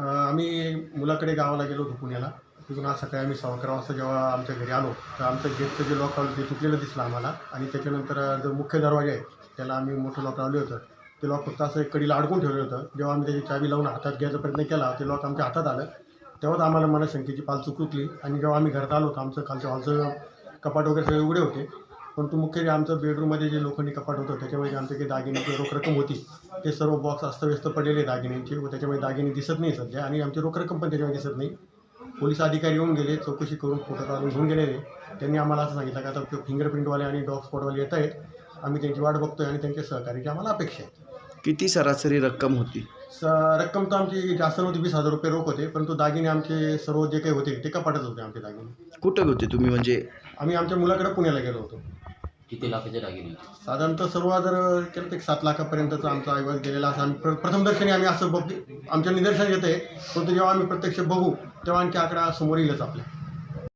आम्ही मुलाकडे गावाला गेलो होतो पुण्याला. तिथून आज सकाळी आम्ही सव्वा अकरा वाजता जेव्हा आमच्या घरी आलो तर आमचं गेटचं जे लॉक लावलं ते तुटलेलं दिसलं आम्हाला. आणि त्याच्यानंतर जो मुख्य दरवाजा आहे त्याला आम्ही मोठं लॉक लावले होतं. ते लॉक फक्त असं एक कडीला अडकून ठेवलं होतं. जेव्हा आम्ही त्याची चावी लावून हातात घ्यायचा प्रयत्न केला ते लॉक आमच्या हातात आलं. तेव्हाच आम्हाला मला शंकेची पाल चुकली आणि जेव्हा आम्ही घरात आलो तर आमचं खालच्या हॉलचं कपाट वगैरे सगळे उघडे होते. परंतु मुख्य जे आमचं बेडरूममध्ये जे लोखंडी कपाट होतं त्याच्यामध्ये आमचे काही दागिने किंवा रोख रक्कम होती ते सर्व बॉक्स अस्तव्यस्त पडलेले दागिन्यांचे व त्याच्यामध्ये दागिने दिसत नाही सध्या आणि आमची रोख रक्कम पण त्याच्यामध्ये दिसत नाही. पोलीस अधिकारी येऊन गेले चौकशी करून फोटो काढून घेऊन गेलेले. त्यांनी आम्हाला असं सांगितलं की आता फिंगरप्रिंटवाले आणि डॉग स्पॉटवाले येत आहेत. आम्ही त्यांची वाट बघतोय आणि त्यांच्या सहकार्याची आम्हाला अपेक्षा आहे. किती सरासरी रक्कम होती? स रक्कम तर आमची जास्त नव्हती वीस हजार रुपये रोख होते परंतु दागिने आमचे सर्व जे काही होते ते कपाटच होते आमचे दागिने. कुठं होते तुम्ही? म्हणजे आम्ही आमच्या मुलाकडे पुण्याला गेलो होतो. किती लाखाच्या दागिने साधारणतः सर्व जर केलं तर एक सात लाखापर्यंतचा आमचा अहवाल गेलेला असं आम्ही प्र प्रथमदर्शनी आम्ही असं बघ आमच्या निदर्शन येते परंतु जेव्हा आम्ही प्रत्यक्ष बघू तेव्हा आणखी आकडा समोर येईलच आपल्या.